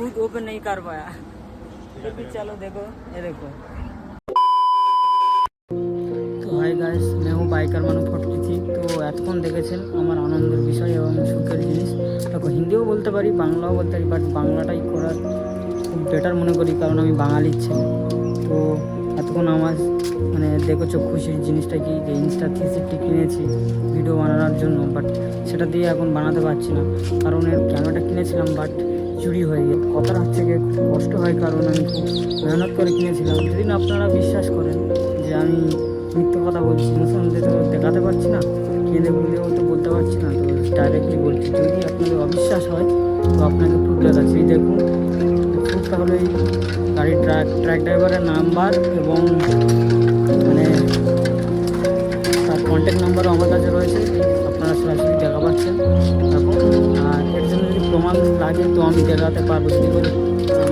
खुद ओपन नहीं कर पाया फिर भी चलो देखो ये देखो তো হাই গাইস मैं हूँ বাইকার মানু ফটকিছি তো এতক্ষণ দেখেছেন আমার আনন্দের বিষয় এবং সুখের জিনিস দেখো হিন্দিও বলতে পারি বাংলাও বলতে পারি বাট বাংলাটাই করার খুব বেটার মনে করি কারণ আমি বাঙালির ছেলে তো এতক্ষণ আমার মানে দেখেছ খুশির জিনিসটা কি? যে ইনস্টা থ্রি সিক্সটি কিনেছি ভিডিও বানানোর জন্য বাট সেটা দিয়ে এখন বানাতে পারছি না। কারণ এর ক্যামেরাটা কিনেছিলাম বাট চুরি হয়ে গেছে। কথাটা হচ্ছে কষ্ট হয়, কারণ আমি খুব মেহনত করে কিনেছিলাম। যদি না আপনারা বিশ্বাস করেন যে আমি মিথ্যে কথা বলছি দেখাতে পারছি না, কেঁদে বলেও তো বলতে পারছি না, তো ডাইরেক্টলি বলছি। যদি আপনাদের অবিশ্বাস হয়, তো আপনাকে দেখাচ্ছি এই দেখুন। প্রুফটা হলো এই গাড়ির ট্রাক ট্রাক ড্রাইভারের নাম্বার এবং মানে তার কন্ট্যাক্ট নাম্বারও আমার কাছে রয়েছে, আপনারা সরাসরি দেখা পাচ্ছেন। আর এর জন্য যদি প্রমাণ লাগে তো আমি দেখাতে পারব যদি বলি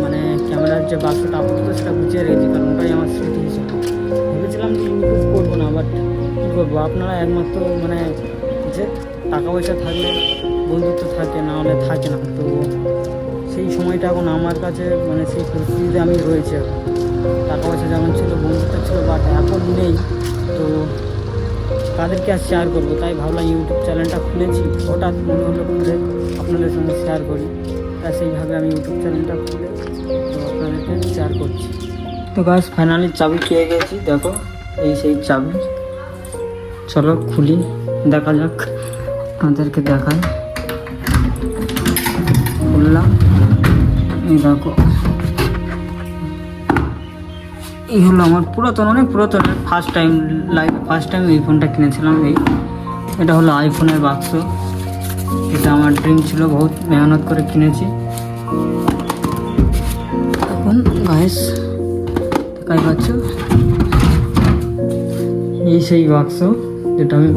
মানে ক্যামেরার যে বাক্সটা আপাতত সেটা বুঝিয়ে রেখেছি কারণ ওটাই আমার স্মৃতি হিসেবে। ভেবেছিলাম যে ইউটিউব করব না বাট কী করব? আপনারা একমাত্র মানে যে টাকা পয়সা থাকলে, বন্ধুত্ব থাকে, না হলে থাকে না, তো সেই সময়টা এখন আমার কাছে মানে সেই পরিস্থিতিতে আমি রয়েছে। টাকা পয়সা যেমন ছিল, বন্ধুত্ব ছিল বাট এখন নেই। তো তাদেরকে আর শেয়ার করব। তাই ভাবলাম ইউটিউব চ্যানেলটা খুলেছি। হঠাৎ মনে হলো খুলে আপনাদের সঙ্গে শেয়ার করি। তাই সেইভাবে আমি ইউটিউব চ্যানেলটা খুলে তো আপনাদেরকে শেয়ার করছি। তো গাছ ফাইনালি চাবি পেয়ে গেছি। দেখো, এই সেই চাবি। চলো খুলি, দেখা যাক। আপনাদেরকে দেখাই। খুললাম। এই দেখো। এই হলো আমার পুরাতন, অনেক পুরাতন first time life first time এই ফোনটা কিনেছিলাম এই। এটা হলো আইফোনের বাক্স এটা আমার ড্রিম ছিল, বহুত মেহনত করে কিনেছি। এখন গাইস দেখাই পাচ্ছ? এই সেই বাক্স যেটা আমি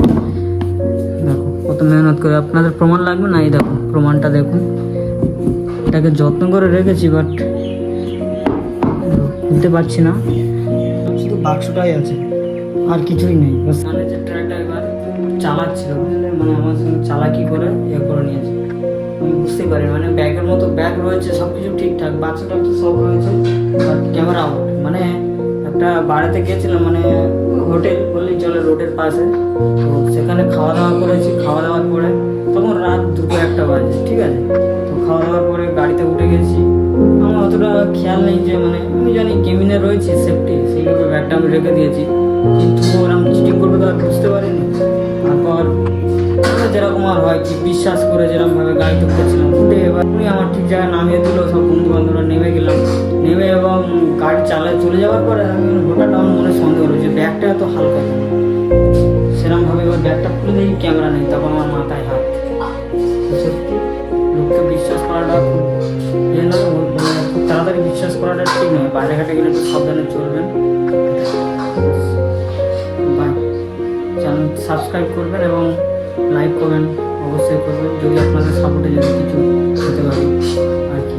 দেখো, কত মেহনত করে। আপনাদের প্রমাণ লাগবে না? এই দেখো, প্রমাণটা দেখুন। এটাকে যত্ন করে রেখেছি বাট খুলতে পারছি না। শুধু বাক্সটাই আছে আর কিছুই নেই। মানে যে ট্রাক ড্রাইভার চালাচ্ছিল মানে আমার সঙ্গে চালাকি করে ইয়ে করে নিয়েছে। আমি বুঝতে পারি মানে ব্যাগের মতো ব্যাগ রয়েছে সব কিছু ঠিকঠাক বাচ্চা টাচ্চা সব রয়েছে বাট ক্যামেরা আউট মানে একটা বাড়িতে গিয়েছিলাম মানে হোটেল বললেই চলে রোডের পাশে। তো সেখানে খাওয়া দাওয়া করেছি খাওয়া দাওয়ার পরে তখন রাত দুটো একটা বাজে ঠিক আছে? খাওয়া দাওয়ার পরে গাড়িতে উঠে গেছি। আমার অতটা খেয়াল নেই যে মানে আমি জানি কেমিনে রয়েছে সেফটি সেইভাবে ব্যাগটা আমি রেখে দিয়েছি। কিন্তু ওরকম চিটিং করবে তো আর বুঝতে পারিনি। তারপর যেরকম আর হয় কি বিশ্বাস করে যেরকমভাবে গাড়িতে উঠেছিলাম উঠে এবার উনি আমার ঠিক জায়গায় নামিয়ে দিল, সব বন্ধু বান্ধবরা নেমে গেলাম। নেমে এবং গাড়ি চালায় চলে যাওয়ার পরে আমি হঠাৎ আমার মনে সন্দেহ হলো যে ব্যাগটা এত হালকা। সেরকমভাবে এবার ব্যাগটা খুলে দেখি, ক্যামেরা নেই। তখন আমার মাথায় করাটা ঠিক বাইরে ঘাটে গেলে একটু সাবধানে চলবেন। চ্যানেল সাবস্ক্রাইব করবেন এবং লাইক করবেন, অবশ্যই করবেন। যদি আপনাদের সাপোর্টে যদি কিছু হতে পারি, আর কি।